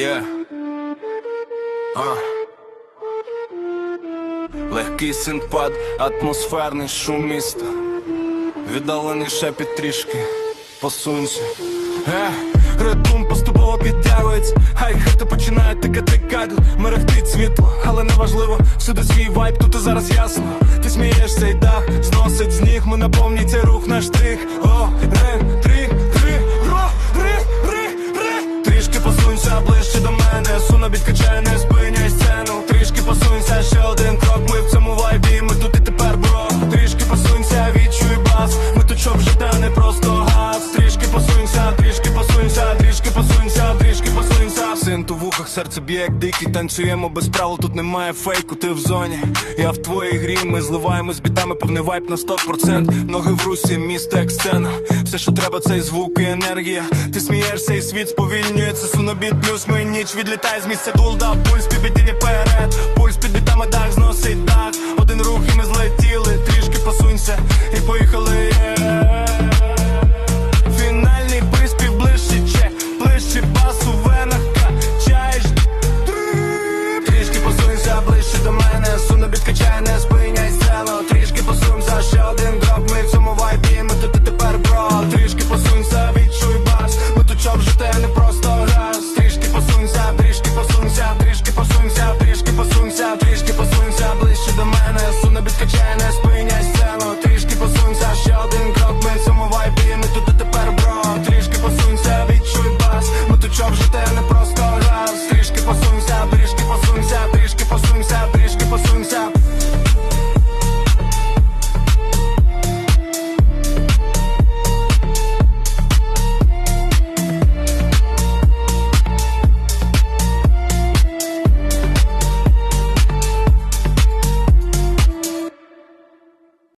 Yeah. А. Легкий синпад, атмосферний шум міста. Віддалений шепіт трішки, посунься. Е, ритм поступово підтягується, хай хати починають тикати кайду, мерехтить світло, але неважливо, всюди свій вайб, тут і зараз ясно. Ти смієшся і дах, зносить з ніг, ми наповнюй цей рух наш штрих. О, посунься ближче до мене, суно підкачає, не серце б'є як дикий, танцюємо без правил, тут немає фейку, ти в зоні. Я в твоїй грі, ми зливаємось бітами, повний вайп на 100% Ноги в русі, місто як сцена. Все, що треба, це і звук і енергія. Ти смієшся, і світ сповільнюється. Сунобіт плюс ми ніч відлітає з місця дулда. Пульс під